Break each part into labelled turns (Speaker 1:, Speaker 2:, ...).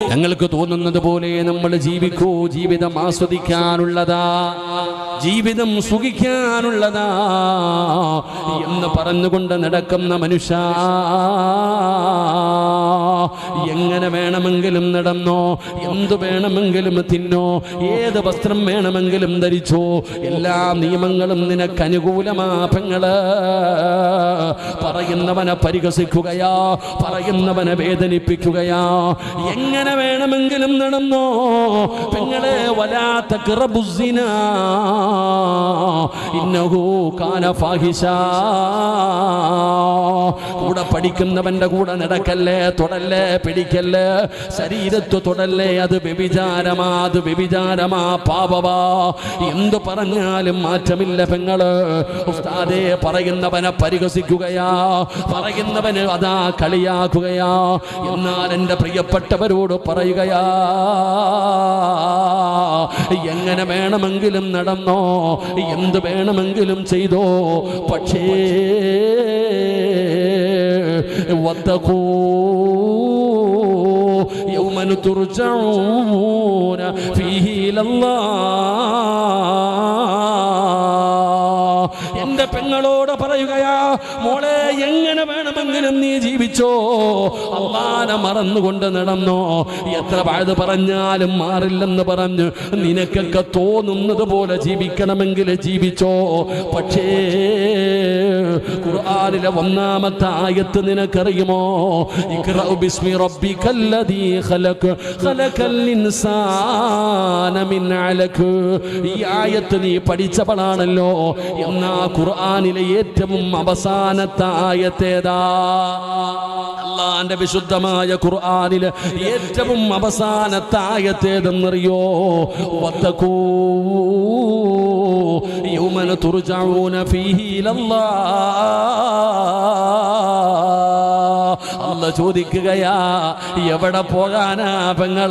Speaker 1: ഞങ്ങൾക്ക് തോന്നുന്നത് പോലെ നമ്മൾ ജീവിക്കൂ ജീവിതം ആസ്വദിക്കാനുള്ളതാ ജീവിതം സുഖിക്കാനുള്ളതാ എന്ന് പറഞ്ഞുകൊണ്ട് നടക്കുന്ന മനുഷ്യ എങ്ങനെ വേണമെങ്കിലും നടന്നോ? എന്തു വേണമെങ്കിലും തിന്നോ? ഏത് വസ്ത്രം വേണമെങ്കിലും ധരിച്ചോ? എല്ലാ നിയമങ്ങളും നിനക്ക് അനുകൂലമാപങ്ങൾ പറയുന്നവനെ പരിഹസിക്കുകയാ പറയുന്നവനെ വേദനിപ്പിക്കുകയാ. എങ്ങനെ വേണമെങ്കിലും നടന്നോ? പെങ്ങളെ വലാത്ത കിറബുസിന ഇന്നഹു കൂടെ പഠിക്കുന്നവന്റെ കൂടെ നടക്കല്ലേ? തൊടല്ലേ പിടിക്കല്ലേ ശരീരത്ത് തൊടല്ലേ അത് വ്യഭിചാരമാ അത് വ്യഭിചാരമാ പാപവാ. എന്തു പറഞ്ഞാലും മാറ്റമില്ല പെങ്ങൾ. ഉസ്താദേ പറയുന്നവനെ പരിഹസിക്കുകയാ. പറയുന്നവന് അതാ കളിയാക്കുകയാ. എന്നാൽ എന്റെ പ്രിയപ്പെട്ടവരോട് പറയുകയാ എങ്ങനെ വേണമെങ്കിലും നടന്നോ? എന്ത് വേണമെങ്കിലും ചെയ്തോ? പക്ഷേ واتقوا يوما ترجعون فيه إلى الله. പെങ്ങളോട് പറയുകയാ മോളെ എങ്ങനെ വേണമെങ്കിലും നീ ജീവിച്ചോ? അള്ളാനെ മറന്നുകൊണ്ട് നടന്നോ? എത്ര പഴുത് പറഞ്ഞാലും മാറില്ലെന്ന് പറഞ്ഞു നിനക്കൊക്കെ തോന്നുന്നത് പോലെ ജീവിക്കണമെങ്കിൽ ജീവിച്ചോ? പക്ഷേ ഖുർആാനിലെ ഒന്നാമത്തെ ആയത്ത് നിനക്കറിയുമോ? ബിസ്മി ഇൻസാന മിൻ ഈ ആയത്ത് നീ പഠിച്ചവളാണല്ലോ. എന്നാ ഖുർആനിലെ ഏറ്റവും അവസാനത്തെ ആയത്തേതാ? അള്ളാന്റെ വിശുദ്ധമായ ഖുർആനിലെ ഏറ്റവും അവസാനത്തെ ആയത്തേതെന്നറിയോ? വത്തക്കൂ യൗമന തുർജഊന ഫീഹി ചോദിക്കുകയാ എവിടെ പോകാനാ പെങ്ങൾ?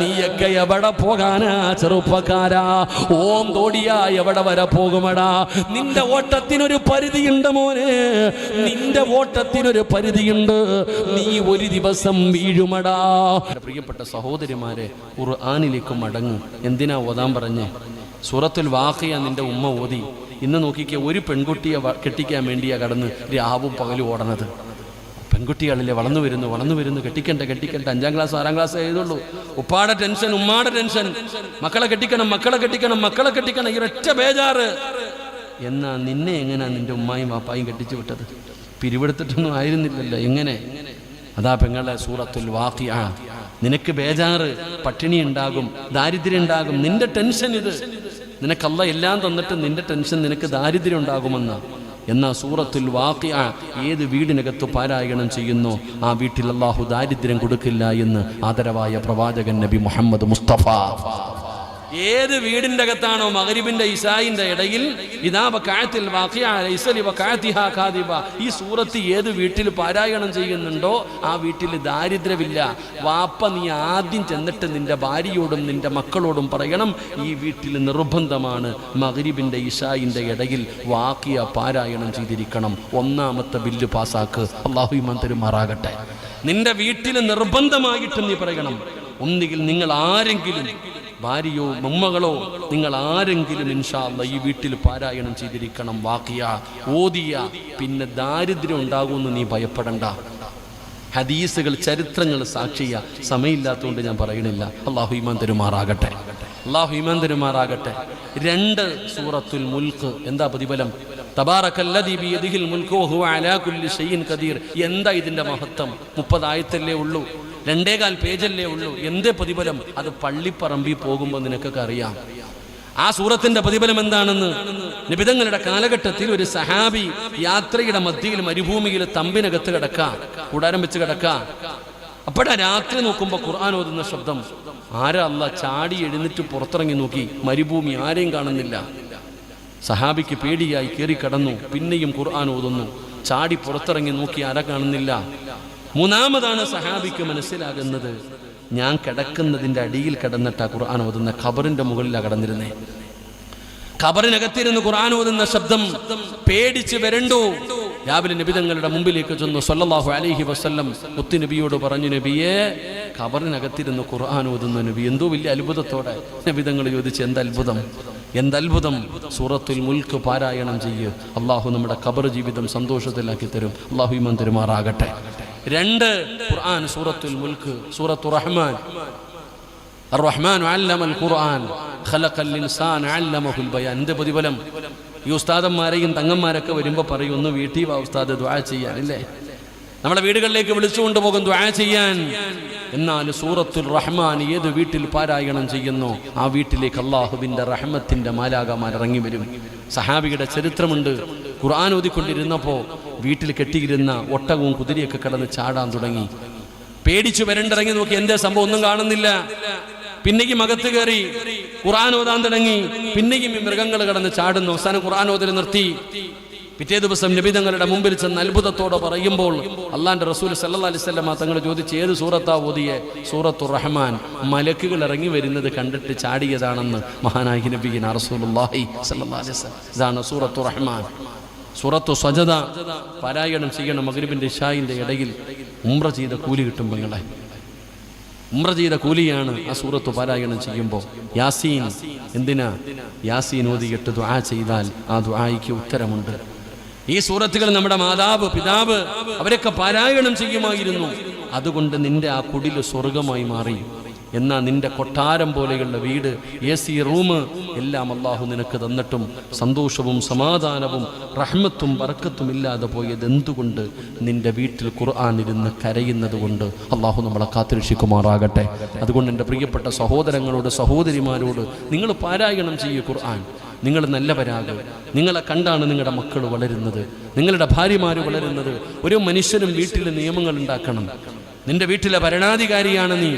Speaker 1: നീയൊക്കെ എവിടെ പോകാനാ ചെറുപ്പക്കാരാ? ഓം തോടിയാ എവിടെ വരെ പോകുമടാ? നിന്റെ ഓട്ടത്തിനൊരു പരിധിയുണ്ട് മോനെ. നിന്റെ ഓട്ടത്തിനൊരു പരിധിയുണ്ട്. നീ ഒരു ദിവസം വീഴുമടാ. പ്രിയപ്പെട്ട സഹോദരിമാരെ ഖുർആനിലേക്ക് മടങ്ങും. എന്തിനാ ഓതാൻ പറഞ്ഞേ? സൂറത്തുൽ വാഖിയ നിന്റെ ഉമ്മ ഓതി. ഇന്ന് നോക്കിക്കേ ഒരു പെൺകുട്ടിയെ കെട്ടിക്കാൻ വേണ്ടിയാ കടന്ന് രാവും പകലും ഓടണത്. പെൺകുട്ടികളിലെ വളർന്നു വരുന്നു വളർന്നു വരുന്നു കെട്ടിക്കണ്ട കെട്ടിക്കണ്ട അഞ്ചാം ക്ലാസ് ആറാം ക്ലാസ് എഴുതുള്ളൂ. ഉപ്പാടെ ടെൻഷൻ ഉമ്മാടെ ടെൻഷൻ. മക്കളെ കെട്ടിക്കണം മക്കളെ കെട്ടിക്കണം മക്കളെ കെട്ടിക്കണം ഈ ഒറ്റ ബേജാറ്. എന്നാ നിന്നെ എങ്ങനെയാ നിന്റെ ഉമ്മായും വാപ്പായും കെട്ടിച്ചു വിട്ടത്? പിരിവെടുത്തിട്ടൊന്നും ആയിരുന്നില്ലല്ലോ എങ്ങനെ? അതാ പെങ്ങളെ സൂറത്തുൽ വാഖിയ. നിനക്ക് ബേജാറ് പട്ടിണി ഉണ്ടാകും ദാരിദ്ര്യം ഉണ്ടാകും നിന്റെ ടെൻഷൻ ഇത്. നിനക്കല്ല എല്ലാം തന്നിട്ട് നിന്റെ ടെൻഷൻ നിനക്ക് ദാരിദ്ര്യം ഉണ്ടാകുമെന്ന്. എന്നാ സൂറത്തുൽ വാഖിയ ഏത് വീടിനകത്ത് പാരായണം ചെയ്യുന്നു? ആ വീട്ടിൽ അള്ളാഹു ദാരിദ്ര്യം കൊടുക്കില്ല എന്ന് ആദരവായ പ്രവാചകൻ നബി മുഹമ്മദ് മുസ്തഫ. ഏത് വീടിന്റെ അകത്താണോ മകരിബിന്റെ ഇസായിന്റെ ഇടയിൽ? ഈ സൂറത്ത് ഏത് വീട്ടിൽ പാരായണം ചെയ്യുന്നുണ്ടോ ആ വീട്ടിൽ ദാരിദ്ര്യമില്ല. വാപ്പ നീ ആദ്യം ചെന്നിട്ട് നിന്റെ ഭാര്യയോടും നിന്റെ മക്കളോടും പറയണം ഈ വീട്ടിൽ നിർബന്ധമാണ് മകരിബിന്റെ ഇഷായിന്റെ ഇടയിൽ വാക്കിയ പാരായണം ചെയ്തിരിക്കണം. ഒന്നാമത്തെ ബില്ല് പാസാക്ക്. അള്ളാഹു ഇമാൻ തരുമാറാകട്ടെ. നിന്റെ വീട്ടിൽ നിർബന്ധമായിട്ട് നീ പറയണം. ഒന്നുകിൽ നിങ്ങൾ ആരെങ്കിലും ഭാര്യയോ മമ്മകളോ നിങ്ങൾ ആരെങ്കിലും ഇൻഷാല്ല ഈ വീട്ടിൽ പാരായണം ചെയ്തിരിക്കണം വാക്കിയ ഓതിയ. പിന്നെ ദാരിദ്ര്യം ഉണ്ടാകുമെന്ന് നീ ഭയപ്പെടണ്ട. ഹദീസുകൾ ചരിത്രങ്ങൾ സാക്ഷിയ സമയമില്ലാത്തതുകൊണ്ട് ഞാൻ പറയണില്ല. അള്ളാഹു ഇമാൻ തരുമാറാകട്ടെ. അള്ളാഹു ഇമാൻ തരുമാറാകട്ടെ. രണ്ട് സൂറത്തുൽ മുൽക്ക് എന്താ പ്രതിഫലം? എന്താ ഇതിന്റെ മഹത്വം? മുപ്പതായത്തല്ലേ ഉള്ളൂ. രണ്ടേകാൽ പേജല്ലേ ഉള്ളൂ. എന്തേ പ്രതിഫലം? അത് പള്ളിപ്പറമ്പിൽ പോകുമ്പോൾ നിനക്കൊക്കെ അറിയാം. ആ സൂറത്തിന്റെ പ്രതിഫലം എന്താണെന്ന്? നിബിതങ്ങളുടെ കാലഘട്ടത്തിൽ ഒരു സഹാബി യാത്രയുടെ മധ്യയിൽ മരുഭൂമിയിൽ തമ്പിനകത്ത് കിടക്ക. കൂടാരം വെച്ച് കിടക്ക. അപ്പോഴാ രാത്രി നോക്കുമ്പോ ഖുർആൻ ഓതുന്ന ശബ്ദം. ആരാ അല്ല ചാടി എഴുന്നിട്ട് പുറത്തിറങ്ങി നോക്കി? മരുഭൂമി ആരെയും കാണുന്നില്ല. സഹാബിക്ക് പേടിയായി കയറി കടന്നു. പിന്നെയും ഖുർആൻ ഓതുന്നു. ചാടി പുറത്തിറങ്ങി നോക്കി ആരെ കാണുന്നില്ല? മൂന്നാമതാണ് സഹാബിക്ക് മനസ്സിലാകുന്നത്. ഞാൻ കിടക്കുന്നതിന്റെ അടിയിൽ കിടന്നിട്ടാ ഖുർആൻ ഓതുന്ന. ഖബറിന്റെ മുകളിലാണ് കടന്നിരുന്നേ. ഖബറിനകത്തിരുന്ന് ഖുർആൻ ഓതുന്ന ശബ്ദം പേടിച്ച് വരണ്ടു? രാവിലെ നബിതങ്ങളുടെ മുമ്പിലേക്ക് ചെന്നു. സല്ലല്ലാഹു അലൈഹി വസല്ലം മുത്തു നബിയോട് പറഞ്ഞു നബിയെ ഖബറിനകത്തിരുന്ന് ഖുർആൻ ഓതുന്ന നബി. എന്തോ വലിയ അത്ഭുതത്തോടെ നബിതങ്ങൾ ചോദിച്ചു എന്ത് അത്ഭുതം? എന്തത്ഭുതം സൂറത്തുൽ മുൽക്ക് പാരായണം ചെയ്യ്. അള്ളാഹു നമ്മുടെ ഖബർ ജീവിതം സന്തോഷത്തിലാക്കി തരും. അള്ളാഹു ഇമാൻ തരുമാറാകട്ടെ. രണ്ട് ഖുർആൻ സൂറത്തുൽ മുൽക്ക് സൂറത്തു റഹ്മാൻ. റഹ്മാൻ അല്ലമൽ ഖുർആൻ ഖലഖൽ ഇൻസാൻ അല്ലമഹുൽ ബയാൻ. എന്ത് പ്രതിഫലം ഈ ഉസ്താദന്മാരെയും തങ്ങന്മാരൊക്കെ വരുമ്പോൾ പറയും ഒന്ന് വീട്ടിൽ വാ ഉസ്താദ് ദുആ ചെയ്യാൻ അല്ലേ നമ്മളെ വീടുകളിലേക്ക് വിളിച്ചുകൊണ്ട് പോകും ദുആ ചെയ്യാൻ. എന്നാൽ സൂറത്തുൽ റഹ്മാൻ ഏത് വീട്ടിൽ പാരായണം ചെയ്യുന്നു ആ വീട്ടിലേക്ക് അല്ലാഹുവിന്റെ റഹ്മത്തിന്റെ മാലാകമാർ ഇറങ്ങി വരും. സഹാബിയുടെ ചരിത്രമുണ്ട്. ഖുർആൻ ഓതിക്കൊണ്ടിരുന്നപ്പോൾ വീട്ടിൽ കെട്ടിയിരുന്ന ഒട്ടകവും കുതിരയൊക്കെ കടന്ന് ചാടാൻ തുടങ്ങി. പേടിച്ചു വരണ്ടിറങ്ങി നോക്കി എന്തേ സംഭവം? ഒന്നും കാണുന്നില്ല. പിന്നെയും അകത്ത് കയറി ഖുർആൻ ഓതാൻ തുടങ്ങി. പിന്നെയും ഈ മൃഗങ്ങൾ കടന്ന് ചാടുന്നു. അവസാനം ഖുർആൻ ഓതൽ നിർത്തി. പിറ്റേ ദിവസം നബിതങ്ങളുടെ മുമ്പിൽ ചെന്ന് അത്ഭുതത്തോടെ പറയുമ്പോൾ അള്ളാന്റെ റസൂൽ സല്ലാ അലിസ്വല്ലമ്മ തങ്ങൾ ചോദിച്ച് ഏത് സൂറത്താ ഓതിയെ? സൂറത്തു റഹ്മാൻ. മലക്കുകൾ ഇറങ്ങി വരുന്നത് കണ്ടിട്ട് ചാടിയതാണെന്ന് മഹാനായി നബീന വസല്ലം. ഇതാണ് സൂറത്തു റഹ്മാൻ. സൂറത്തു സജത പാരായണം ചെയ്യണം മഗ്രിബിന്റെ ഇഷായിന്റെ ഇടയിൽ ഉമ്ര ചെയ്ത കൂലി കിട്ടും പെങ്ങളെ ഉമ്ര ചെയ്ത കൂലിയാണ് ആ സൂറത്ത് പാരായണം ചെയ്യുമ്പോൾ യാസീൻ എന്തിനാ? യാസീൻ ഓതിയിട്ട് ദുആ ചെയ്താൽ ആ ദുആയ്ക്ക് ഉത്തരമുണ്ട്. ഈ സൂറത്തുകൾ നമ്മുടെ മാതാവ് പിതാവ് അവരൊക്കെ പാരായണം ചെയ്യുമായിരുന്നു. അതുകൊണ്ട് നിന്റെ ആ കുടിൽ സ്വർഗമായി മാറി. എന്നാ നിന്റെ കൊട്ടാരം പോലെയുള്ള വീട് എ സി റൂം എല്ലാം അള്ളാഹു നിനക്ക് തന്നിട്ടും സന്തോഷവും സമാധാനവും റഹ്മത്തും വറക്കത്തും ഇല്ലാതെ പോയത് എന്തുകൊണ്ട്? നിന്റെ വീട്ടിൽ ഖുർആൻ ഇരുന്ന് കരയുന്നത് കൊണ്ട് അള്ളാഹു നമ്മളെ കാത്തിരക്ഷിക്കുമാറാകട്ടെ. അതുകൊണ്ട് എന്റെ പ്രിയപ്പെട്ട സഹോദരങ്ങളോട് സഹോദരിമാരോട് നിങ്ങൾ പാരായണം ചെയ്യൂ ഖുർആൻ. നിങ്ങൾ നല്ലവരാകുക നിങ്ങളെ കണ്ടാണ് നിങ്ങളുടെ മക്കൾ വളരുന്നത്. നിങ്ങളുടെ ഭാര്യമാർ വളരുന്നത്. ഒരു മനുഷ്യനും വീട്ടിൽ നിയമങ്ങൾ ഉണ്ടാക്കണം. നിന്റെ വീട്ടിലെ ഭരണാധികാരിയാണ് നീ.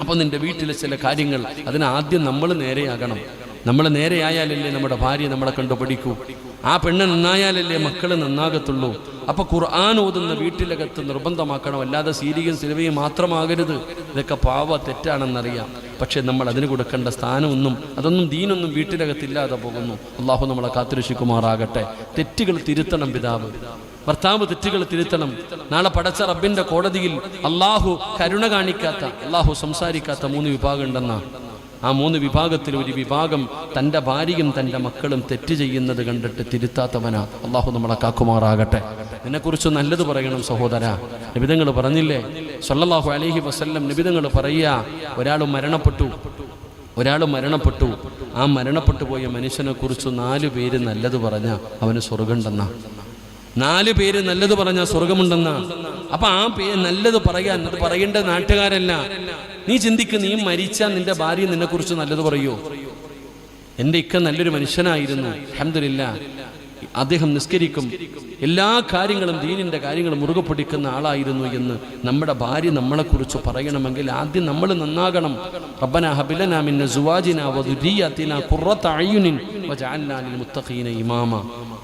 Speaker 1: അപ്പോൾ നിന്റെ വീട്ടിലെ ചില കാര്യങ്ങൾ അതിന് ആദ്യം നമ്മൾ നേരെയാകണം. നമ്മൾ നേരെയായാലല്ലേ നമ്മുടെ ഭാര്യ നമ്മളെ കണ്ടു പഠിക്കൂ. ആ പെണ്ണ് നന്നായാലല്ലേ മക്കൾ നന്നാകത്തുള്ളൂ. അപ്പോൾ ഖുർആൻ ഓതുന്ന വീട്ടിലകത്ത് നിർബന്ധമാക്കണം. അല്ലാതെ സീരിയും സിനിമയും മാത്രമാകരുത്. ഇതൊക്കെ പാവ തെറ്റാണെന്നറിയാം. പക്ഷേ നമ്മൾ അതിന് കൊടുക്കേണ്ട സ്ഥാനമൊന്നും അതൊന്നും ദീനൊന്നും വീട്ടിലകത്തില്ലാതെ പോകുന്നു. അള്ളാഹു നമ്മളെ കാത്തിരക്ഷിക്കുമാറാകട്ടെ. തെറ്റുകൾ തിരുത്തണം പിതാവ്. ഭർത്താവ് തെറ്റുകൾ തിരുത്തണം. നാളെ പടച്ച റബ്ബിന്റെ കോടതിയിൽ അള്ളാഹു കരുണ കാണിക്കാത്ത അള്ളാഹു സംസാരിക്കാത്ത മൂന്ന് വിഭാഗം ഉണ്ടെന്ന ആ മൂന്ന് വിഭാഗത്തിൽ ഒരു വിഭാഗം തന്റെ ഭാര്യയും തന്റെ മക്കളും തെറ്റ് ചെയ്യുന്നത് കണ്ടിട്ട് തിരുത്താത്തവനാ. അള്ളാഹു നമ്മളെ കാക്കുമാറാകട്ടെ. നിന്നെക്കുറിച്ച് നല്ലത് പറയണം സഹോദര. നിബിതങ്ങൾ പറഞ്ഞില്ലേ? സല്ലല്ലാഹു അലഹി വസ്ല്ലം നിബിതങ്ങൾ പറയുക ഒരാൾ മരണപ്പെട്ടു. ഒരാൾ മരണപ്പെട്ടു. ആ മരണപ്പെട്ടു പോയ മനുഷ്യനെക്കുറിച്ച് നാലു പേര് നല്ലത് പറഞ്ഞ അവന് സ്വർഗമുണ്ടെന്നാ നാല് പേര് നല്ലത് പറഞ്ഞ സ്വർഗമുണ്ടെന്ന. അപ്പൊ ആ പേര് നല്ലത് പറയാൻ അത് പറയേണ്ട നാട്ടുകാരല്ല. നീ ചിന്തിക്ക് നീ മരിച്ച നിന്റെ ഭാര്യ നിന്നെ കുറിച്ച് നല്ലത് പറയൂ? എന്റെ ഇക്ക നല്ലൊരു മനുഷ്യനായിരുന്നു. അഹമ്മദില്ല അദ്ദേഹം നിസ്കരിക്കും. എല്ലാ കാര്യങ്ങളും ദീനിന്റെ കാര്യങ്ങൾ മുറുകെ പിടിക്കുന്ന ആളായിരുന്നു എന്ന് നമ്മുടെ ഭാര്യ നമ്മളെക്കുറിച്ച് പറയണമെങ്കിൽ ആദ്യം നമ്മൾ നന്നാകണം. റബ്ബന ഹബിലന മിന്ന സുവാജിന വദുരിയത്തിന ഖുറത അയ്യുനിൻ വജഅൽനാ ലിൽ മുത്തഖീന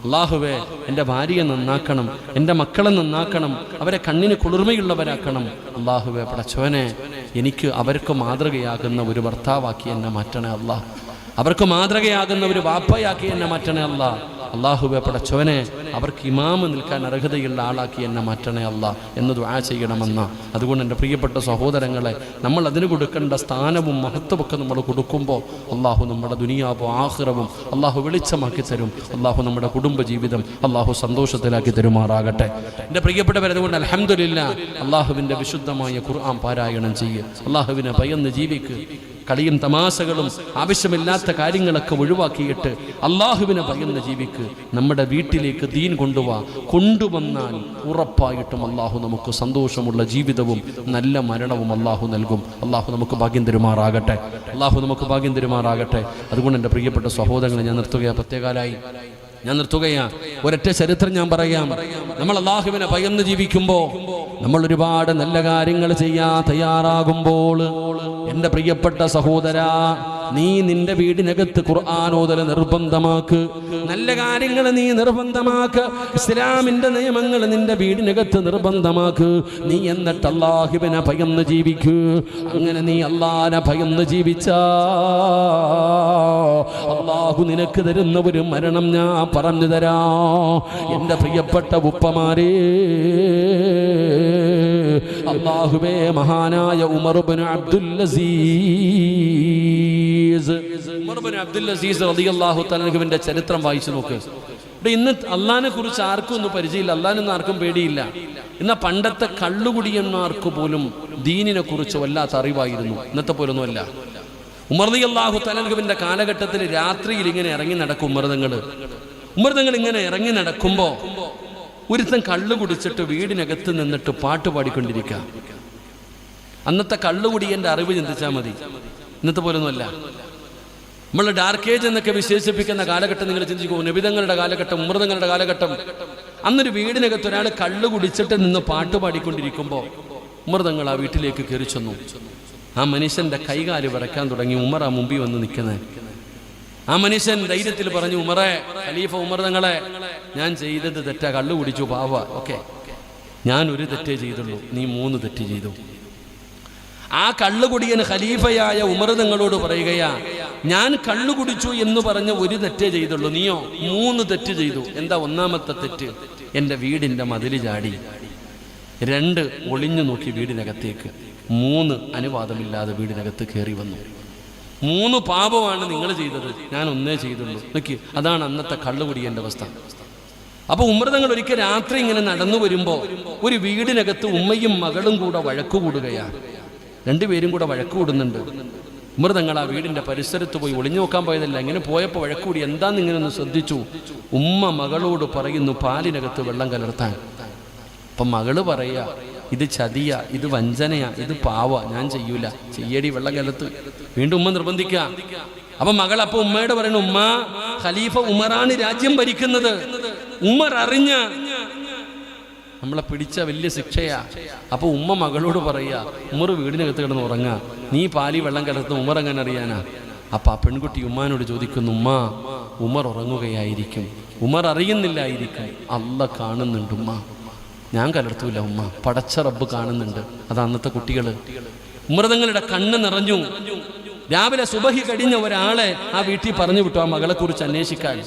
Speaker 1: അള്ളാഹുവേ എന്റെ ഭാര്യയെ നന്നാക്കണം എന്റെ മക്കളെ നന്നാക്കണം അവരെ കണ്ണിന് കുളിർമയുള്ളവരാക്കണം. അള്ളാഹുവെ പടച്ചവനെ എനിക്ക് അവർക്ക് മാതൃകയാകുന്ന ഒരു ഭർത്താവാക്കി എന്നെ മാറ്റണേ അള്ളാഹ്. അവർക്ക് മാതൃകയാകുന്ന ഒരു വാപ്പയാക്കി എന്നെ മാറ്റണേ അല്ല അള്ളാഹുബെ പടച്ചവനെ അവർക്ക് ഇമാമ് നിൽക്കാൻ അർഹതയുള്ള ആളാക്കി എന്നെ മാറ്റണേ അല്ല എന്ന് ദുആ ചെയ്യണമെന്ന. അതുകൊണ്ട് എന്റെ പ്രിയപ്പെട്ട സഹോദരങ്ങളെ നമ്മൾ അതിന് കൊടുക്കേണ്ട സ്ഥാനവും മഹത്വമൊക്കെ നമ്മൾ കൊടുക്കുമ്പോൾ അള്ളാഹു നമ്മുടെ ദുനിയാവും ആഹ്റവും അള്ളാഹു വെളിച്ചമാക്കി തരും. അള്ളാഹു നമ്മുടെ കുടുംബ ജീവിതം അള്ളാഹു സന്തോഷത്തിലാക്കി തരുമാറാകട്ടെ. എന്റെ പ്രിയപ്പെട്ടവർ അതുകൊണ്ട് അലഹമില്ല അള്ളാഹുവിന്റെ വിശുദ്ധമായ ഖുർആൻ പാരായണം ചെയ്യുക അള്ളാഹുവിനെ ഭയന്ന് ജീവിക്ക്. കളിയും തമാശകളും ആവശ്യമില്ലാത്ത കാര്യങ്ങളൊക്കെ ഒഴിവാക്കിയിട്ട് അള്ളാഹുവിനെ ഭയന്ന ജീവിക്ക്. നമ്മുടെ വീട്ടിലേക്ക് ദീൻ കൊണ്ടുവാ. കൊണ്ടുവന്നാൽ ഉറപ്പായിട്ടും അള്ളാഹു നമുക്ക് സന്തോഷമുള്ള ജീവിതവും നല്ല മരണവും അള്ളാഹു നൽകും. അള്ളാഹു നമുക്ക് ഭാഗ്യം തരുമാറാകട്ടെ. അള്ളാഹു നമുക്ക് ഭാഗ്യം തരുമാറാകട്ടെ. അതുകൊണ്ട് എന്റെ പ്രിയപ്പെട്ട സഹോദരങ്ങളെ ഞാൻ നിർത്തുകയാണ്. പ്രത്യേകാലായി. ഞാൻ നിർത്തുകയാ ഒരൊറ്റ ചരിത്രം ഞാൻ പറയാം. നമ്മൾ അള്ളാഹുവിനെ ഭയന്ന് ജീവിക്കുമ്പോൾ നമ്മൾ ഒരുപാട് നല്ല കാര്യങ്ങൾ ചെയ്യാൻ തയ്യാറാകുമ്പോൾ എന്റെ പ്രിയപ്പെട്ട സഹോദര നീ നിന്റെ വീടിനകത്ത് ഖുർആാനോദല നിർബന്ധമാക്ക്. നല്ല കാര്യങ്ങൾ നീ നിർബന്ധമാക്ക്. ഇസ്ലാമിന്റെ നിയമങ്ങൾ നിന്റെ വീടിനകത്ത് നിർബന്ധമാക്ക്. നീ എന്നിട്ട് അള്ളാഹിബിനെ ഭയന്ന് ജീവിക്കൂ. അങ്ങനെ നീ അള്ളാനെ ഭയന്ന് ജീവിച്ച അള്ളാഹു നിനക്ക് തരുന്ന ഒരു മരണം ഞാൻ പറഞ്ഞു തരാ. എന്റെ പ്രിയപ്പെട്ട ഉപ്പമാരെ. അള്ളാഹുബേ മഹാനായ ഉമർബിൻ അബ്ദുൽ അസീസ് അബ്ദുൽ അസീസ് റളിയല്ലാഹു ചരിത്രം വായിച്ചു നോക്ക്. ഇന്ന് അള്ളാഹിനെ കുറിച്ച് ആർക്കും ഒന്നും പരിചയമില്ല. അള്ളാഹിനൊന്നും ആർക്കും പേടിയില്ല. എന്നാൽ പണ്ടത്തെ കള്ളുകുടിയന്മാർക്ക് പോലും ദീനിനെ കുറിച്ച് വല്ലാത്ത അറിവായിരുന്നു. ഇന്നത്തെ പോലൊന്നുമല്ല. ഉമർദി അള്ളാഹു തലഹുവിന്റെ കാലഘട്ടത്തിൽ രാത്രിയിൽ ഇങ്ങനെ ഇറങ്ങി നടക്കും ഉമർദങ്ങൾ ഉമർദങ്ങൾ ഇങ്ങനെ ഇറങ്ങി നടക്കുമ്പോൾ ഒരുത്തൻ കള്ളു കുടിച്ചിട്ട് വീടിനകത്ത് നിന്നിട്ട് പാട്ട് പാടിക്കൊണ്ടിരിക്കുക അന്നത്തെ കള്ളുകുടിയന്റെ അറിവ് ചിന്തിച്ചാൽ മതി. ഇന്നത്തെ പോലൊന്നുമല്ല. നമ്മൾ ഡാർക്ക് ഏജ് എന്നൊക്കെ വിശേഷിപ്പിക്കുന്ന കാലഘട്ടം നിങ്ങൾ ചിന്തിക്കൂ. നബിതങ്ങളുടെ കാലഘട്ടം ഉമൃതങ്ങളുടെ കാലഘട്ടം. അന്നൊരു വീടിനകത്ത് ഒരാൾ കള്ളു കുടിച്ചിട്ട് നിന്ന് പാട്ട് പാടിക്കൊണ്ടിരിക്കുമ്പോൾ ഉമൃതങ്ങൾ ആ വീട്ടിലേക്ക് കയറി ചെന്നു. ആ മനുഷ്യന്റെ കൈകാൽ വിറക്കാൻ തുടങ്ങി. ഉമർ ആ മുമ്പിൽ വന്ന് നിൽക്കുന്നത് ആ മനുഷ്യൻ ധൈര്യത്തിൽ പറഞ്ഞു ഉമറെ ഖലീഫ ഉമർ തങ്ങളെ ഞാൻ ചെയ്തത് തെറ്റാ കള്ളു കുടിച്ചു പാവ. ഓക്കെ. ഞാൻ ഒരു തെറ്റേ ചെയ്തുള്ളൂ നീ മൂന്ന് തെറ്റ് ചെയ്തു. ആ കള്ളുകുടിയൻ ഖലീഫയായ ഉമർ തങ്ങളോട് പറയുകയാ ഞാൻ കള്ളു കുടിച്ചു എന്ന് പറഞ്ഞ ഒരു തെറ്റേ ചെയ്തുള്ളൂ നീയോ? മൂന്ന് തെറ്റ് ചെയ്തു. എന്താ ഒന്നാമത്തെ തെറ്റ്? എന്റെ വീടിന്റെ മതിൽ ചാടി. രണ്ട് ഒളിഞ്ഞു നോക്കി വീടിനകത്തേക്ക്. മൂന്ന് അനുവാദമില്ലാതെ വീടിനകത്ത് കയറി വന്നു. മൂന്ന് പാപമാണ് നിങ്ങൾ ചെയ്തത്. ഞാൻ ഒന്നേ ചെയ്തുള്ളൂ. നോക്കി അതാണ് അന്നത്തെ കള്ളുകുടിയന്റെ അവസ്ഥ. അപ്പൊ ഉമ്രതങ്ങൾ ഒരിക്കൽ രാത്രി ഇങ്ങനെ നടന്നു വരുമ്പോ ഒരു വീടിനകത്ത് ഉമ്മയും മകളും കൂടെ വഴക്കു കൂടുകയാണ്. രണ്ടുപേരും കൂടെ വഴക്കു കൂടുന്നുണ്ട്. ഉമ്രതങ്ങൾ ആ വീടിന്റെ പരിസരത്ത് പോയി ഒളിഞ്ഞു നോക്കാൻ പോയതല്ല. ഇങ്ങനെ പോയപ്പോൾ വഴക്കൂടി എന്താന്ന് ഇങ്ങനെ ഒന്ന് ശ്രദ്ധിച്ചു? ഉമ്മ മകളോട് പറയുന്നു പാലിനകത്ത് വെള്ളം കലർത്താൻ. അപ്പൊ മകൾ പറയാ ഇത് ചതിയ ഇത് വഞ്ചനയാ ഇത് പാവ ഞാൻ ചെയ്യൂല. ചെയ്യടി വെള്ളം കലത്ത് വീണ്ടും ഉമ്മ നിർബന്ധിക്ക. അപ്പൊ മകൾ അപ്പൊ ഉമ്മയോട് പറയുന്നു ഉമ്മ ഖലീഫ ഉമറാണ് രാജ്യം ഭരിക്കുന്നത്. ഉമർ അറിഞ്ഞ നമ്മളെ പിടിച്ച വലിയ ശിക്ഷയാ. അപ്പൊ ഉമ്മ മകളോട് പറയാ ഉമർ വീടിനകത്ത് കിടന്ന് ഉറങ്ങാ. നീ പാലി വെള്ളം കലർത്തുന്ന ഉമർ എങ്ങനെ അറിയാനാ? അപ്പൊ ആ പെൺകുട്ടി ഉമ്മാനോട് ചോദിക്കുന്നു ഉമ്മ ഉമർ ഉറങ്ങുകയായിരിക്കും. ഉമർ അറിയുന്നില്ലായിരിക്കും. അല്ല കാണുന്നുണ്ട് ഉമ്മ. ഞാൻ കലർത്തൂല ഉമ്മ. പടച്ച റബ്ബ് കാണുന്നുണ്ട്. അത് അന്നത്തെ കുട്ടികൾ മൃതങ്ങളുടെ കണ്ണ് നിറഞ്ഞു. രാവിലെ സുബഹി കഴിഞ്ഞ ഒരാളെ ആ വീട്ടിൽ പറഞ്ഞു വിട്ടു ആ മകളെ കുറിച്ച് അന്വേഷിക്കാൻ.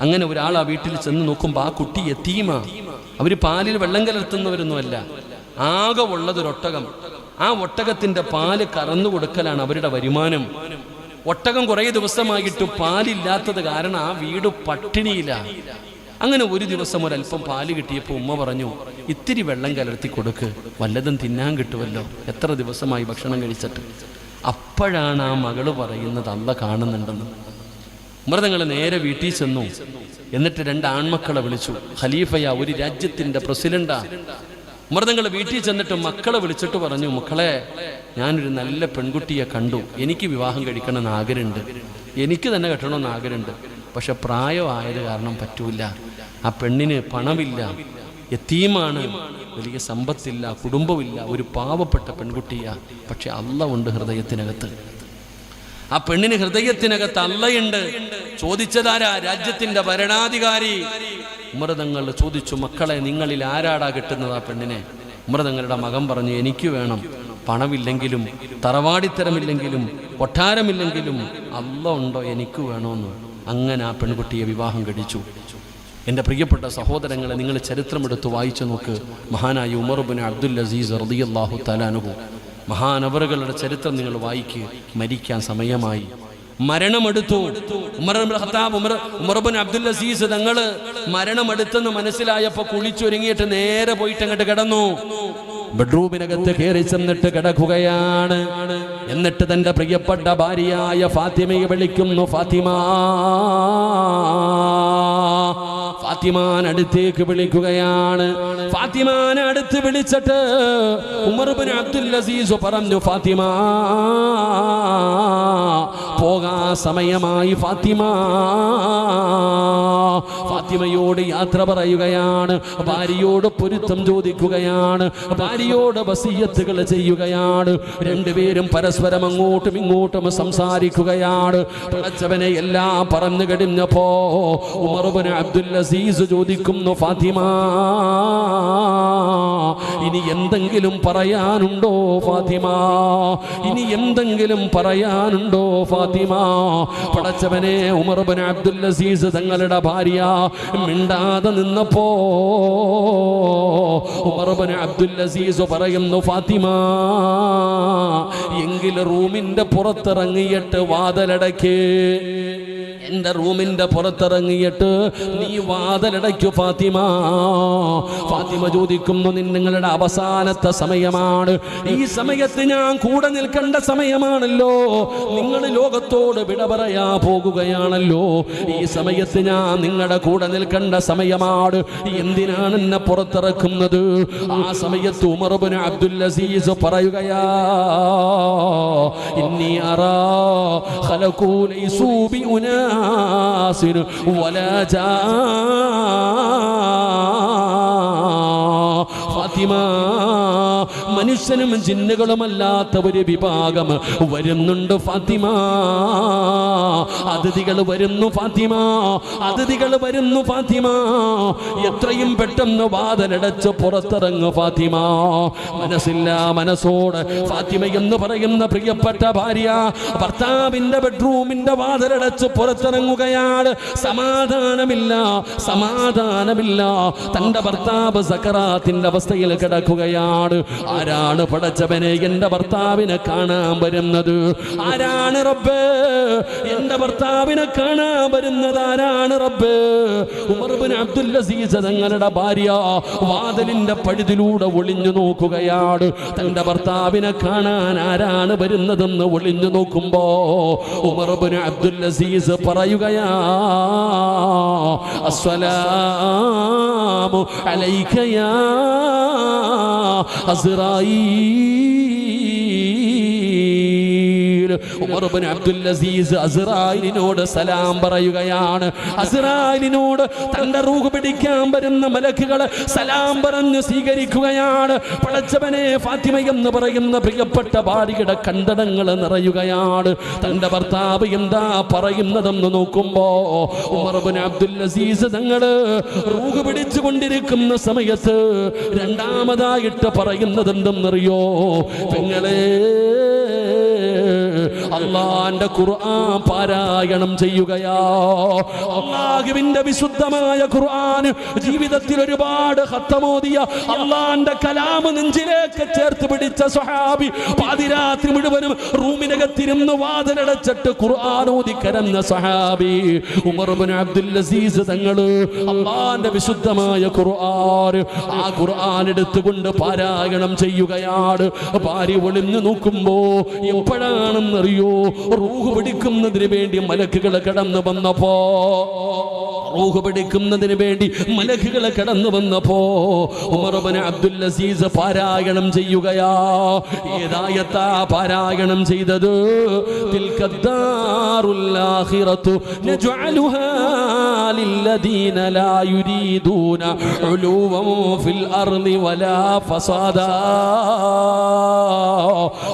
Speaker 1: അങ്ങനെ ഒരാൾ ആ വീട്ടിൽ ചെന്ന് നോക്കുമ്പോൾ ആ കുട്ടി എത്തീമ അവർ പാലിൽ വെള്ളം കലർത്തുന്നവരൊന്നുമല്ല. ആകെ ഉള്ളതൊരൊട്ടകം. ആ ഒട്ടകത്തിന്റെ പാൽ കറന്നു കൊടുക്കലാണ് അവരുടെ വരുമാനം. ഒട്ടകം കുറേ ദിവസമായിട്ട് പാലില്ലാത്തത് കാരണം ആ വീട് പട്ടിണിയിലാണ് അങ്ങനെ ഒരു ദിവസം ഒരല്പം പാൽ കിട്ടിയപ്പോൾ ഉമ്മ പറഞ്ഞു ഇത്തിരി വെള്ളം കലർത്തി കൊടുക്ക് വല്ലതും തിന്നാൻ കിട്ടുമല്ലോ എത്ര ദിവസമായി ഭക്ഷണം കഴിച്ചിട്ട്? അപ്പോഴാണ് ആ മകൾ പറയുന്നത് അല്ല കാണുന്നുണ്ടെന്ന്. മൃതങ്ങൾ നേരെ വീട്ടിൽ ചെന്നു. എന്നിട്ട് രണ്ട് ആൺമക്കളെ വിളിച്ചു. ഖലീഫയ ഒരു രാജ്യത്തിന്റെ പ്രസിഡന്റാ. മൃതങ്ങൾ വീട്ടിൽ ചെന്നിട്ട് മക്കളെ വിളിച്ചിട്ട് പറഞ്ഞു മക്കളെ ഞാനൊരു നല്ല പെൺകുട്ടിയെ കണ്ടു. എനിക്ക് വിവാഹം കഴിക്കണമെന്ന് ആഗ്രഹമുണ്ട്. എനിക്ക് തന്നെ കെട്ടണമെന്ന് ആഗ്രഹമുണ്ട്. പക്ഷെ പ്രായമായത് കാരണം പറ്റൂല. ആ പെണ്ണിന് പണമില്ല എത്തീമാണ് വലിയ സമ്പത്തില്ല കുടുംബമില്ല ഒരു പാവപ്പെട്ട പെൺകുട്ടിയാ. പക്ഷെ അല്ല ഉണ്ട് ഹൃദയത്തിനകത്ത്. ആ പെണ്ണിന് ഹൃദയത്തിനകത്ത് അല്ലയുണ്ട് ചോദിച്ചതാരാ? രാജ്യത്തിന്റെ ഭരണാധികാരി. മൃതങ്ങൾ ചോദിച്ചു മക്കളെ നിങ്ങളിൽ ആരാടാ കിട്ടുന്നത് ആ പെണ്ണിനെ? മൃതങ്ങളുടെ മകൻ പറഞ്ഞു എനിക്ക് വേണം. പണമില്ലെങ്കിലും തറവാടിത്തരമില്ലെങ്കിലും കൊട്ടാരമില്ലെങ്കിലും അല്ല ഉണ്ടോ? എനിക്ക് വേണമെന്ന് അങ്ങനെ ആ പെൺകുട്ടിയെ വിവാഹം കഴിച്ചു. എന്റെ പ്രിയപ്പെട്ട സഹോദരങ്ങളെ നിങ്ങൾ ചരിത്രമെടുത്ത് വായിച്ചു നോക്ക്. മഹാനായ ഉമർബിൻ അബ്ദുൽ അസീസ് റദിയല്ലാഹു തലാനുഹു മഹാനവറുകളുടെ ചരിത്രം നിങ്ങൾ വായിക്കുക മരിക്കാൻ സമയമായി. മരണമെടുത്തു. ഉമർ ഖത്താബ് ഉമർ ഉമർബിൻ അബ്ദുൽ അസീസ് തങ്ങൾ മരണമെടുത്തെന്ന് മനസ്സിലായപ്പോൾ കുളിച്ചൊരുങ്ങിയിട്ട് നേരെ പോയിട്ട് അങ്ങോട്ട് കിടന്നു. ബെഡ്റൂമിനകത്ത് കയറി ചെന്നിട്ട് കിടക്കുകയാണ്. എന്നിട്ട് തന്റെ പ്രിയപ്പെട്ട ഭാര്യയായ ഫാത്തിമയെ വിളിക്കുന്നു. ഫാത്തിമ ഫാത്തിമാൻ അടുത്തേക്ക് വിളിക്കുകയാണ്. ഫാത്തിമാനെ അടുത്ത് വിളിച്ചിട്ട് ഉമർ ബിൻ അബ്ദുൽ അസീസ് പറഞ്ഞു ഫാത്തിമ പോകാ സമയമായി ഫാത്തിമ. ഫാത്തിമയോട് യാത്ര പറയുകയാണ് ഭാര്യയോട് പൊരുത്തം ചോദിക്കുകയാണ് ഭാര്യയോട് വസീയത്തുകൾ ചെയ്യുകയാണ് രണ്ടുപേരും പരസ്പരം അങ്ങോട്ടും ഇങ്ങോട്ടും സംസാരിക്കുകയാണ്. പിളച്ചവനെ എല്ലാം പറഞ്ഞു കഴിഞ്ഞപ്പോ ഉമർബിന് അബ്ദുൽ അസീസ് ചോദിക്കുന്നു ഫാത്തിമ ഇനി എന്തെങ്കിലും പറയാനുണ്ടോ ഫാത്തിമ? ഇനി എന്തെങ്കിലും പറയാനുണ്ടോ ഫാത്തിമ? പടച്ചവനെ ഉമർബൻ അബ്ദുൽ അസീസ് തങ്ങളുടെ ഭാര്യ മിണ്ടാതെ നിന്നപ്പോ ഉമർബൻ അബ്ദുൽ അസീസ് പറയുന്നു ഫാത്തിമ എങ്കിൽ റൂമിന്റെ പുറത്തിറങ്ങിയിട്ട് വാതലടയ്ക്ക് എന്റെ റൂമിന്റെ പുറത്തിറങ്ങിയിട്ട് നീ വാതിലടയ്ക്കു ഫാത്തിമ. ഫാത്തിമ ചോദിക്കുന്നു നിങ്ങളുടെ അവസാനത്തെ സമയമാണ്. ഈ സമയത്ത് ഞാൻ കൂടെ നിൽക്കേണ്ട സമയമാണല്ലോ. നിങ്ങൾ ലോകത്തോട് വിട പറയാ പോകുകയാണല്ലോ. ഈ സമയത്ത് ഞാൻ നിങ്ങളുടെ കൂടെ നിൽക്കേണ്ട സമയമാണ്. എന്തിനാണ് എന്നെ പുറത്തിറക്കുന്നത്? ആ സമയത്ത് ഉമർബിന് അബ്ദുൽ അസീസ് പറയുകയാ അറാ ഉനാസിൻ വലാ ജാ ഫാത്തിമ മനുഷ്യനും ജിന്നുകളുമല്ലാത്ത ഒരു വിഭാഗം വരുന്നുണ്ട് ഫാത്തിമ. അതിഥികൾ വരുന്നു ഫാത്തിമ. അതിഥികൾ വരുന്നു ഫാത്തിമ. എത്രയും പെട്ടെന്ന് വാതനടച്ച് പുറത്തിറങ്ങു ഫാത്തിമ. മനസ്സില്ല മനസ്സോട് ഫാത്തിമ എന്ന് പറയുന്ന പ്രിയപ്പെട്ട ഭാര്യ ഭർത്താവിന്റെ ബെഡ്റൂമിന്റെ വാതിലടച്ച് പുറത്തിറങ്ങുകയാണ് സമാധാനമില്ല സമാധാനമില്ല. തന്റെ ഭർത്താവ് സക്കറാത്തിന്റെ അവസ്ഥയിൽ കിടക്കുകയാണ് ആരാണ് പടച്ചവനെ എന്റെ ഭർത്താവിനെ കാണാൻ വരുന്നത്? ആരാണ് റബ്ബ്? എന്റെ ഭർത്താവിനെ കാണാൻ വരുന്നത് ആരാണ് റബ്ബ്? ഉമർബിൻ അബ്ദുൽ അസീസ് തങ്ങളുടെ ഭാര്യ വാതിലിന്റെ പഴുതിലൂടെ ഒളിഞ്ഞു നോക്കുകയാണ്. തന്റെ ഭർത്താവിനെ കാണാൻ ആരാണ് വരുന്നതെന്ന് ഒളിഞ്ഞു നോക്കുമ്പോ ഉമർബിന് അബ്ദുൽ അസീസ് പറയുകയാ യാ দায়ী ഉമർ ഇബ്നു അബ്ദുൽ അസീസ് അസ്രായിലിനോട് സലാം പറയുകയാണ്. അസ്രായിലിനോട് തന്റെ റൂഹ് പിടിക്കാൻ വരുന്ന മലക്കുകൾ സലാം പറഞ്ഞ് സ്വീകരിക്കുകയാണ്. പടച്ചവനെ ഫാത്തിമ എന്ന് പറയുന്ന പ്രിയപ്പെട്ട ഭാര്യയുടെ കണ്ടടങ്ങൾ നിറയുകയാണ്. തന്റെ ഭർത്താവ് എന്താ പറയുന്നതെന്ന് നോക്കുമ്പോ ഉമർ ഇബ്നു അബ്ദുൽ അസീസ് തങ്ങൾ റൂഹ് പിടിച്ചു കൊണ്ടിരിക്കുന്ന സമയത്ത് രണ്ടാമതായിട്ട് പറയുന്നത് എന്തെന്നറിയോ പെങ്ങളെ അള്ളാന്റെ ഖുർആൻ പാരായണം ചെയ്യുകയാ. അള്ളാഹുവിന്റെ വിശുദ്ധമായ ഖുർആൻ ജീവിതത്തിൽ ഒരുപാട് ഹത്തമോദിയ അള്ളാന്റെ കലാമ് നെഞ്ചിലേക്ക് ചേർത്ത് പിടിച്ച സ്വഹാബി പാതിരാത്രി മുഴുവനും റൂമിനകത്തിരുന്ന് വാതിലടച്ചിട്ട് ഖുർആൻ കരന്ന സഹാബി ഉമർ ഇബ്നു അബ്ദുൽ അസീസ് തങ്ങൾ അള്ളാന്റെ വിശുദ്ധമായ ഖുർആൻ ആ ഖുർആൻ എടുത്തുകൊണ്ട് പാരായണം ചെയ്യുകയാണ്. ഭാര്യ ഒളിഞ്ഞു നോക്കുമ്പോ എപ്പോഴാണെന്നറിയോ റൂഹ് പിടിക്കുന്നതിന് വേണ്ടി മലക്കുകൾ കടന്നു വന്നപ്പോ റൂഹ് പിടിക്കുന്നതിന് വേണ്ടി മലക്കുകൾ കടന്നു വന്നപ്പോ ഉമർബൻ അബ്ദുൽ അസീസ് പാരായണം ചെയ്യുകയാ. ഏതായത്താ പാരായണം ചെയ്തത്? തിൽക്കദ്ദാറുൽ ആഖിറത്തു നജ്അലുഹാ. للذين لا يريدون علوا في الأرض ولا فسادا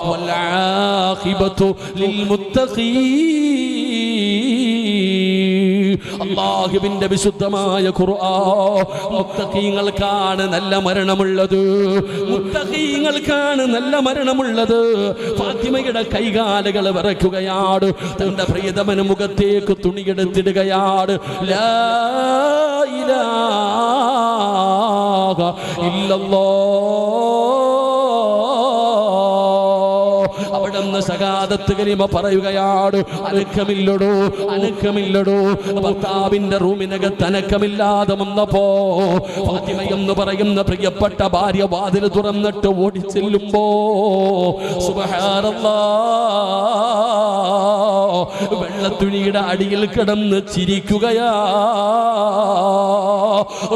Speaker 1: والعاقبة للمتقين അള്ളാഹുവിന്റെ വിശുദ്ധമായ മുത്തഖീങ്ങൾക്കാണ് നല്ല മരണമുള്ളത്. മുത്തഖീങ്ങൾക്കാണ് നല്ല മരണമുള്ളത്. ഫാത്തിമയുടെ കൈകാലുകൾ വിറയ്ക്കുകയാണ്. തന്റെ പ്രിയതമന് മുഖത്തേക്ക് തുണിയെടുത്തിടുകയാണ്. ലാ ഇലാഹ ഇല്ലല്ലാഹ് അവിടുന്ന് കരിമ പറയുകയാണ് അനക്കമില്ലടോ അനക്കമില്ലടോ. ഭർത്താവിന്റെ റൂമിനകത്ത് അനക്കമില്ലാതെ വന്നപ്പോ എന്ന് പറയുന്ന പ്രിയപ്പെട്ട ഭാര്യ വാതിൽ തുറന്നിട്ട് ഓടിച്ചെല്ലുമ്പോ വെള്ളത്തുണിയുടെ അടിയിൽ കിടന്ന് ചിരിക്കുകയാ.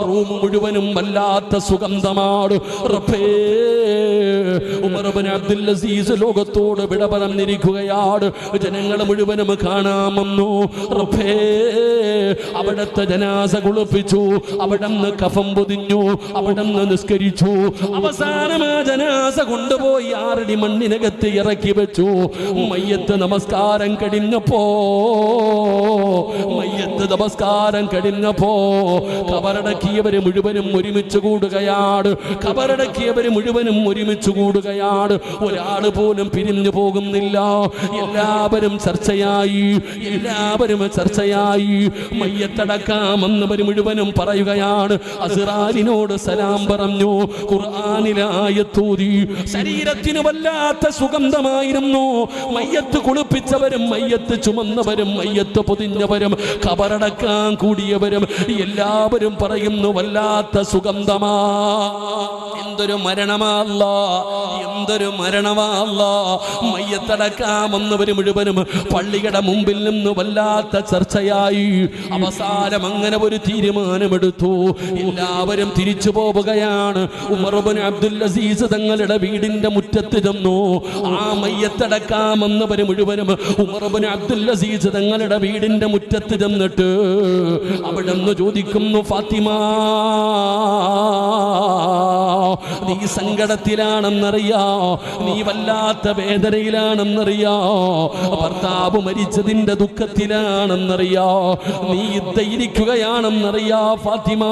Speaker 1: റൂം മുഴുവനും വല്ലാത്ത സുഗന്ധമാണ് റബ്ബേ ഉമർബൻ അബ്ദുൽ അസീസ് ലോകത്തോട് വിട പറഞ്ഞിരിക്കുകയാണ് ജനങ്ങൾ മുഴുവനും കാണാമെന്നു. അവിടത്തെ ജനാസ കുളിപ്പിച്ചു. അവിടെ നിന്ന് കഫം പൊതിഞ്ഞു. അവിടെ നിന്ന് നിസ്കരിച്ചു. അവസാനം ആ ജനാസ കൊണ്ടുപോയി ആറടി മണ്ണിനകത്ത് ഇറക്കി വെച്ചു. മയ്യത്ത് നമസ്കാരം കഴിഞ്ഞപ്പോ മയ്യത്ത് നമസ്കാരം കഴിഞ്ഞപ്പോ കബറടക്കിയവര് മുഴുവനും ഒരുമിച്ച് കൂടുകയാണ്. കബറടക്കിയവര് മുഴുവനും ഒരുമിച്ച് കൂടുകയാണ്. ഒരാൾ പോലും പിരിഞ്ഞു പോകുന്നില്ല. എല്ലാവരും ചർച്ചയായി. എല്ലാവരും ചർച്ചയായി. മയ്യത്തടക്കാമെന്നവർ മുഴുവനും പറയുകയാണ്. അസിറാലിനോട് സലാം പറഞ്ഞു. ഖുർആാനിലായത്തൂതി ശരീരത്തിന് വല്ലാത്ത സുഗന്ധമായിരുന്നു. മയ്യത്ത് കുളിപ്പിച്ചവരും മയ്യത്ത് ചുമന്നവരും മയ്യത്ത് പൊതിഞ്ഞവരും കബറടക്കാൻ കൂടിയവരും എല്ലാവരും പറയുന്നു വല്ലാത്ത സുഗന്ധമാ. എന്തൊരു മരണമല്ല എന്തൊരു മരണമല്ല മയ്യത്തടക്കാമെന്നവർ മുഴുവനും പള്ളിയുടെ മുമ്പിൽ നിന്ന് വല്ലാത്ത ചർച്ചയായി. അവസാനം അങ്ങനെ ഒരു തീരുമാനമെടുത്തു. എല്ലാവരും തിരിച്ചു പോവുകയാണ്. ഉമർബൻ അബ്ദുൽ അസീസ് തങ്ങളുടെ വീടിന്റെ മുറ്റത്ത് ചെന്നു. ആ മയ്യത്തടക്കാമെന്നവർ മുഴുവനും ഉമർബൻ അബ്ദുൽ അസീസ് തങ്ങളുടെ വീടിന്റെ മുറ്റത്ത് ചെന്നിട്ട് അവിടെ നിന്ന് ചോദിക്കുന്നു ഫാത്തിമ നീ സങ്കടത്തിലാണെന്നറിയാ നീ വല്ലാത്ത വേദനയിലാണെന്നറിയാ? ഭർത്താവ് മരിച്ചതിന്റെ ദുഃഖത്തിലാണെന്നറിയാ? നീ ഇരിക്കുകയാണെന്നറിയാ ഫാത്തിമ.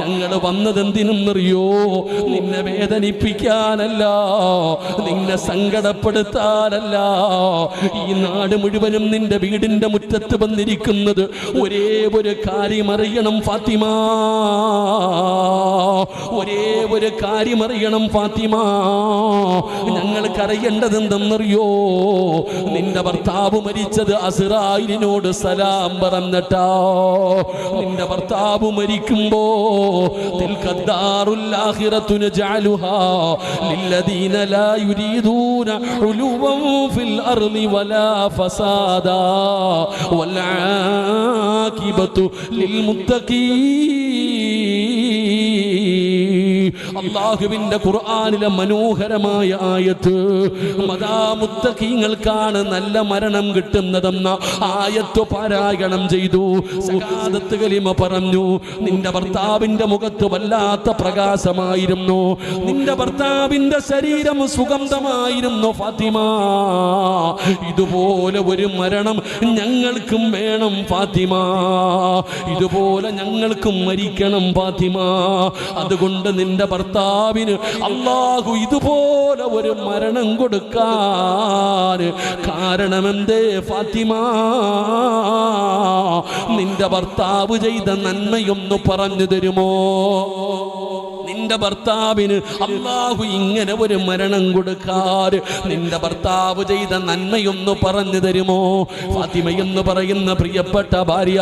Speaker 1: ഞങ്ങൾ വന്നതെന്തിനെന്നറിയോ? നിന്നെ വേദനിപ്പിക്കാനല്ല നിന്നെ സങ്കടപ്പെടുത്താനല്ല. ഈ നാട് മുഴുവനും നിന്റെ വീടിന്റെ മുറ്റത്ത് വന്നിരിക്കുന്നത് ഒരേ ഒരു കാര്യം അറിയണം ഫാത്തിമ. ഒരേ ഒരു കാര്യം അറിയണം ഫാത്തിമ. ഞങ്ങൾക്ക് അറിയേണ്ടത് എന്തെന്നറിയോ നിന്റെ ഭർത്താവ് മരിച്ചത് അസിറായിലിനോട് സലാം പറഞ്ഞിട്ടാ. നിന്റെ ഭർത്താവ് മരിക്കുമ്പോ തിൽക്കദ്ദാറുല്ലാഹിറത്തുന ജഅലുഹാ അള്ളാഹുവിന്റെ ഖുർആാനിലെ മനോഹരമായ ആയത്ത് മതാമുത്തഖീങ്ങൾക്കാണ് നല്ല മരണം കിട്ടുന്നതെന്ന ആയത്ത് പാരായണം ചെയ്തു. കലിമ പറഞ്ഞു നിന്റെ ഭർത്താവിന്റെ മുഖത്ത് വല്ലാത്ത പ്രകാശമായിരുന്നു. നിന്റെ ഭർത്താവിന്റെ ശരീരം സുഗന്ധമായിരുന്നു ഫാത്തിമ. ഇതുപോലെ ഒരു മരണം ഞങ്ങൾക്കും വേണം ഫാത്തിമ. ഇതുപോലെ ഞങ്ങൾക്കും മരിക്കണം ഫാത്തിമ. അതുകൊണ്ട് നിന്റെ ഭർത്താവിന് അള്ളാഹു ഇതുപോലെ ഒരു മരണം കൊടുക്കാൻ കാരണമെന്തേ ഫാത്തിമ? നിന്റെ ഭർത്താവ് ചെയ്ത നന്മയൊന്ന് പറഞ്ഞു തരുമോ? നിന്റെ ഭർത്താവിന് അള്ളാഹു ഇങ്ങനെ ഒരു മരണം കൊടുക്കാറ് നിന്റെ ഭർത്താവ് ചെയ്ത നന്മയൊന്ന് പറഞ്ഞു തരുമോ? ഫാത്തിമയെന്ന് പറയുന്ന പ്രിയപ്പെട്ട ഭാര്യ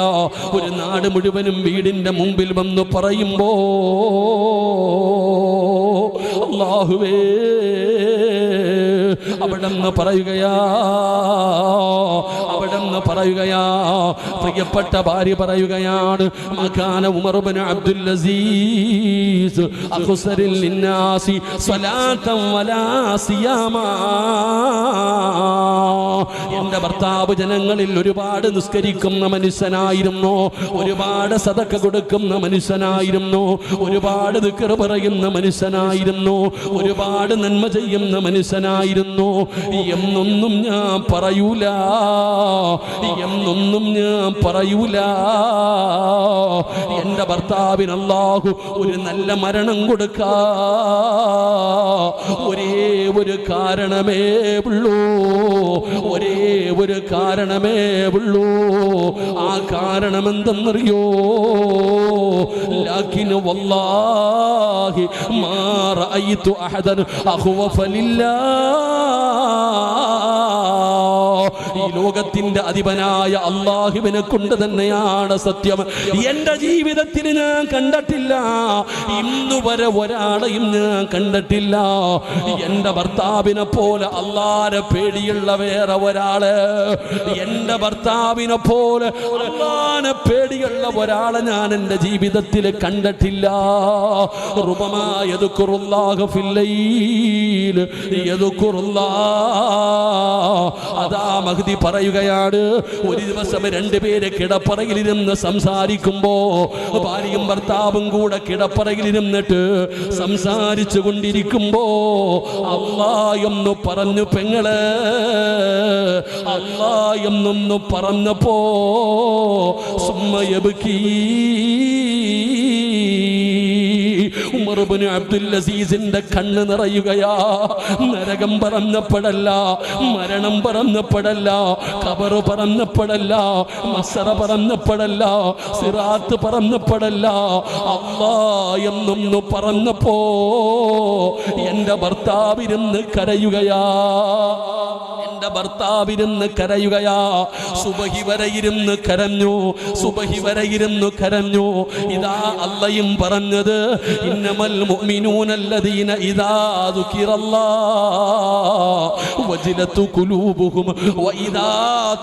Speaker 1: ഒരു നാട് മുഴുവനും വീടിന്റെ മുമ്പിൽ വന്ന് പറയുമ്പോ അള്ളാഹുവേ അവിടെ നിന്ന് പറയുകയാ അവിടെന്ന് പറയുകയാ. പ്രിയപ്പെട്ട ഭാര്യ പറയുകയാണ് മകാന ഉമർബൻ അബ്ദുൽ അസീസ് അഖ്സറിൽ ലിന്നാസി സ്വലാത്തം വലാ സിയാമാ. എന്റെ ഭർത്താവ് ജനങ്ങളിൽ ഒരുപാട് നിസ്കരിക്കുന്ന മനുഷ്യനായിരുന്നു. ഒരുപാട് സതക്ക കൊടുക്കുന്ന മനുഷ്യനായിരുന്നു. ഒരുപാട് ദിക്കർ പറയുന്ന മനുഷ്യനായിരുന്നു. ഒരുപാട് നന്മ ചെയ്യുന്ന മനുഷ്യനായിരുന്നു. എന്നൊന്നും ഞാൻ പറയൂല. എന്നൊന്നും ഞാൻ പറയൂല. എന്റെ ഭർത്താവിന് അല്ലാഹു ഒരു നല്ല മരണം കൊടുക്ക. ഒരേ ഒരു കാരണമേ ഉള്ളൂ. ഒരേ ഒരു കാരണമേ ഉള്ളൂ. ആ കാരണം എന്തെന്നറിയോ? ലാക്കിൻ വല്ലാഹി മാ റഅയ്തു അഹദൻ അഹുവ ലില്ലാ ഈ ലോകത്തിന്റെ അധിപനായ അള്ളാഹുവിനെ കൊണ്ട് തന്നെയാണ് സത്യം. എന്റെ ജീവിതത്തിൽ ഞാൻ കണ്ടിട്ടില്ല. ഇന്നു വരെ ഒരാളെയും ഞാൻ കണ്ടിട്ടില്ല. എന്റെ ഭർത്താവിനെ പോലെ അള്ളാരെ പേടിയുള്ള വേറെ ഒരാൾ. എന്റെ ഭർത്താവിനെ പോലെ അള്ളാനെ പേടിയുള്ള ഒരാളെ ഞാൻ എന്റെ ജീവിതത്തിൽ കണ്ടിട്ടില്ല. റുബമായത് അതാ മഹദി പറയുകയാണ്. ഒരു ദിവസം രണ്ടുപേര് കിടപ്പറയിലിരുന്ന് സംസാരിക്കുമ്പോ ഭാര്യയും ഭർത്താവും കൂടെ കിടപ്പറയിലിരുന്നിട്ട് സംസാരിച്ചു കൊണ്ടിരിക്കുമ്പോ അള്ളാ എന്ന് പറഞ്ഞു പെങ്ങൾ അള്ളാ എന്നൊന്ന് പറഞ്ഞപ്പോ സുമ്മയബുക്കീ ഉമർബിന് അബ്ദുൽ അസീസിന്റെ കണ്ണ് നിറയുകയാ. നരകം പറന്നപ്പെടല്ല മരണം പറന്നപ്പെടല്ല കബറ് പറന്നപ്പെടല്ല മസറ പറന്നപ്പെടല്ല സിറാത്ത് പറന്നപ്പെടല്ല അള്ളാ എന്നൊന്ന് പറന്നപ്പോ എന്റെ ഭർത്താവിരുന്ന് കരയുകയാ. എന്റെ ഭർത്താവിരുന്ന് കരയുകയാ. സുബഹി വരെ ഇരുന്ന് കരഞ്ഞു. സുബഹി വരെ ഇരുന്ന് കരഞ്ഞു. ഇതാ അല്ലയും പറഞ്ഞത് ഇന്നമൽ വജിലത്തു കുലൂബുഹും വഇദാ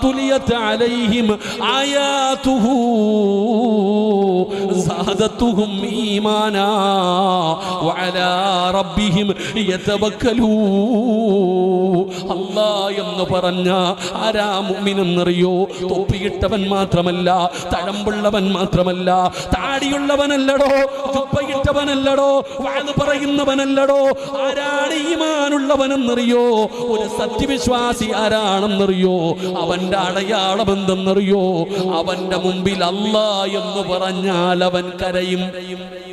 Speaker 1: തുലിയത് അലൈഹിം ആയാതുഹു സാദത്തുഹും ഈമാനാ വഅലാ റബ്ബിഹിം യതവക്കലൂ. അല്ലാ എന്ന് പറഞ്ഞ ആരാ മുമ്മിനെന്നറിയോ തൊപ്പിയിട്ടവൻ മാത്രമല്ല തഴമ്പുള്ളവൻ മാത്രമല്ല താടിയുള്ളവനല്ലടോ തുപ്പയിട്ടവനല്ലടോ വാത് പറയുന്നവനല്ലടോ ആരാണ് ഈമാനുള്ളവനെന്നറിയോ? ഒരു സത്യവിശ്വാസി ആരാണെന്നറിയോ? അവന്റെ അടയാളം എന്തെന്നറിയോ അവന്റെ മുമ്പിൽ അല്ല എന്ന് പറഞ്ഞാൽ അവൻ കരയും.